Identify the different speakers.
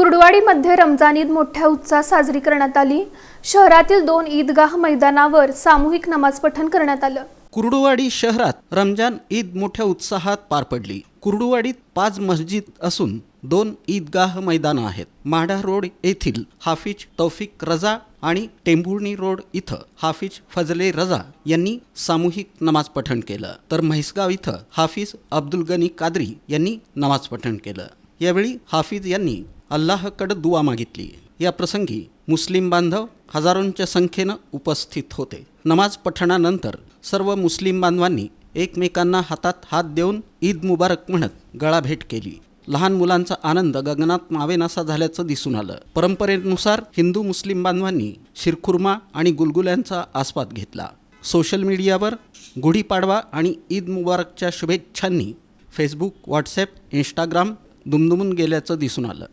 Speaker 1: कुर्डवाडीमध्ये रमजान ईद मोठ्या उत्साहात साजरी करण्यात आली. शहरातील दोन ईदगाह मैदानावर सामूहिक नमाज पठण करण्यात आलं.
Speaker 2: कुर्डुवाडी शहरात रमजान ईद मोठ्या उत्साहात पार पडली. कुर्डुवाडीत पाच मस्जिद असून दोन ईदगाह मैदानं आहेत. माढा रोड येथील हाफिज तौफिक रजा आणि टेंभुर्णी रोड इथं हाफिज फजले रजा यांनी सामूहिक नमाज पठण केलं. तर म्हैसगाव इथं हाफिज अब्दुल गनी कादरी यांनी नमाज पठण केलं. यावेळी हाफिज यांनी अल्लाहकडं दुवा मागितली. या प्रसंगी मुस्लिम बांधव हजारोंच्या संख्येनं उपस्थित होते. नमाज पठणानंतर सर्व मुस्लिम बांधवांनी एकमेकांना हातात हात देऊन ईद मुबारक म्हणत गळाभेट केली. लहान मुलांचा आनंद गगनात मावेनासा झाल्याचं दिसून आलं. परंपरेनुसार हिंदू मुस्लिम बांधवांनी शिरखुर्मा आणि गुलगुल्यांचा आस्वाद घेतला. सोशल मीडियावर गुढीपाडवा आणि ईद मुबारकच्या शुभेच्छांनी फेसबुक व्हॉट्सॲप इंस्टाग्राम दुमदुमून गेल्याचं दिसून आलं.